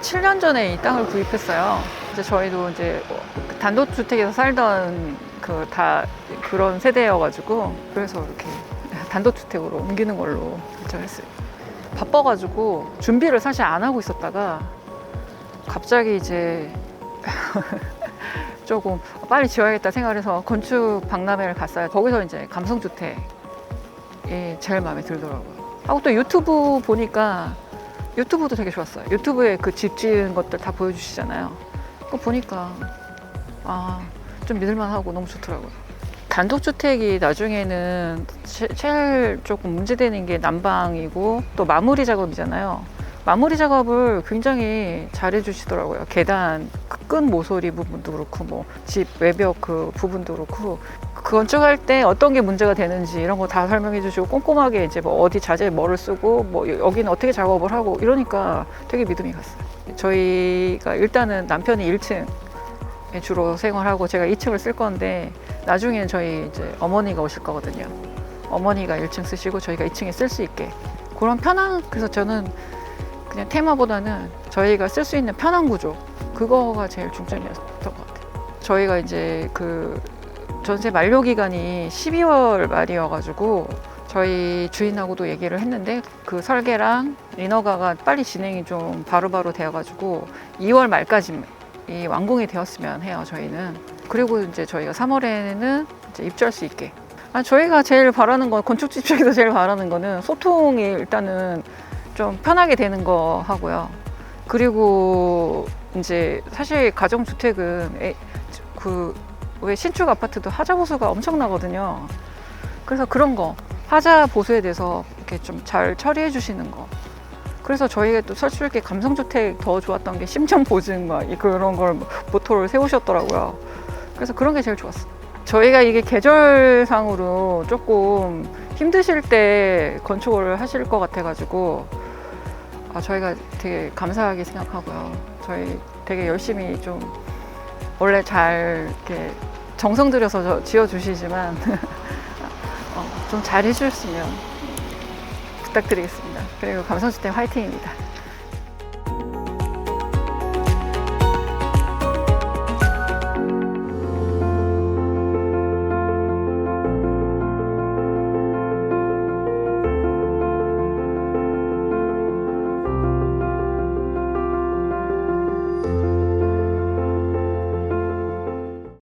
7년 전에 이 땅을 구입했어요. 이제 저희도 이제 그 단독주택에서 살던 그 다 그런 세대여가지고 그래서 이렇게 단독주택으로 옮기는 걸로 결정했어요. 바빠가지고 준비를 사실 안 하고 있었다가 갑자기 이제 조금 빨리 지어야겠다 생각해서 건축 박람회를 갔어요. 거기서 이제 감성주택이 제일 마음에 들더라고요. 하고 또 유튜브 보니까 유튜브도 되게 좋았어요. 유튜브에 그 집 지은 것들 다 보여주시잖아요. 그거 보니까 아, 좀 믿을만하고 너무 좋더라고요. 단독주택이 나중에는 제- 제일 조금 문제되는 게 난방이고 또 마무리 작업이잖아요. 마무리 작업을 굉장히 잘 해주시더라고요. 계단 그끈 모서리 부분도 그렇고 뭐 집 외벽 그 부분도 그렇고 그 건축할 때 어떤 게 문제가 되는지 이런 거 다 설명해 주시고 꼼꼼하게 이제 뭐 어디 자재에 뭐를 쓰고 뭐 여기는 어떻게 작업을 하고 이러니까 되게 믿음이 갔어요. 저희가 일단은 남편이 1층 에 주로 생활하고 제가 2층을 쓸 건데 나중에는 저희 이제 어머니가 오실 거거든요. 어머니가 1층 쓰시고 저희가 2층에 쓸 수 있게 그런 편한 그래서 저는 그냥 테마보다는 저희가 쓸 수 있는 편한 구조 그거가 제일 중점이었던 것 같아요. 저희가 이제 그 전세 만료 기간이 12월 말이어가지고 저희 주인하고도 얘기를 했는데 그 설계랑 인허가가 빨리 진행이 좀 바로바로 되어가지고 2월 말까지 이 완공이 되었으면 해요 저희는 그리고 이제 저희가 3월에는 이제 입주할 수 있게 아, 저희가 제일 바라는 건 건축주 입장에서 제일 바라는 거는 소통이 일단은 좀 편하게 되는 거 하고요 그리고 이제 사실 가정주택은 그 왜 신축 아파트도 하자 보수가 엄청나거든요 그래서 그런 거 하자 보수에 대해서 이렇게 좀 잘 처리해 주시는 거 그래서 저희가 또 설치할게 감성주택 더 좋았던 게 심정 보증 막 이- 그런 걸 모토를 세우셨더라고요. 그래서 그런 게 제일 좋았어요. 저희가 이게 계절상으로 조금 힘드실 때 건축을 하실 것 같아가지고 아, 저희가 되게 감사하게 생각하고요. 저희 되게 열심히 좀 원래 잘 이렇게 정성 들여서 저- 지어주시지만 어, 좀잘 해주셨으면 부탁드리겠습니다. 그리고 감성주택 화이팅입니다.